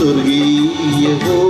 surgiye ho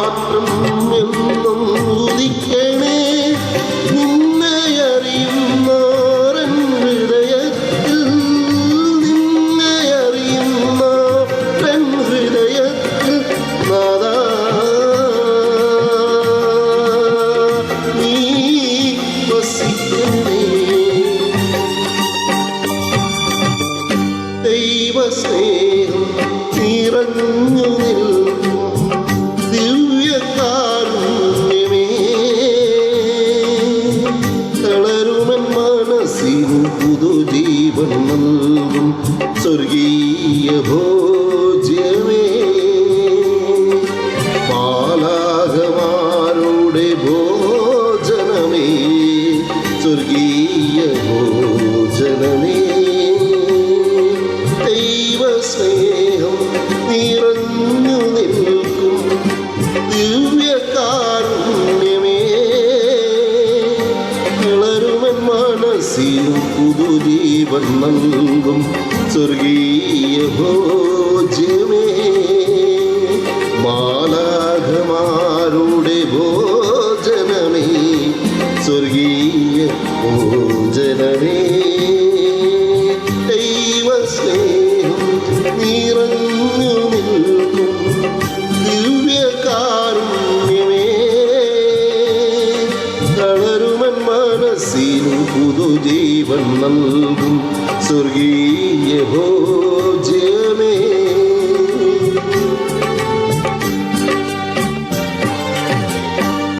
മാത്രം എന്നും ഉദിക്കണേ. നിന്നെ അറിയുന്നോരൻ ഹൃദയത്തിൽ നിന്നെ അറിയുന്നോരൻ ഹൃദയത്തിൽ നാദ. നീ വസിക്കുന്നേ. ദൈവസ്നേഹം നിറഞ്ഞു നിൽക്കും. പുതുജീവൻ നൽകും സ്വർഗീയ ഭോജ്യമേ. പാലാകമാരുടെ ഭോജനമേ. സ്വർഗീയ നൽകും സ്വർഗീയ പുതുജീവൻ നൽകും സ്വർഗീയ ഭോജ്യമേ.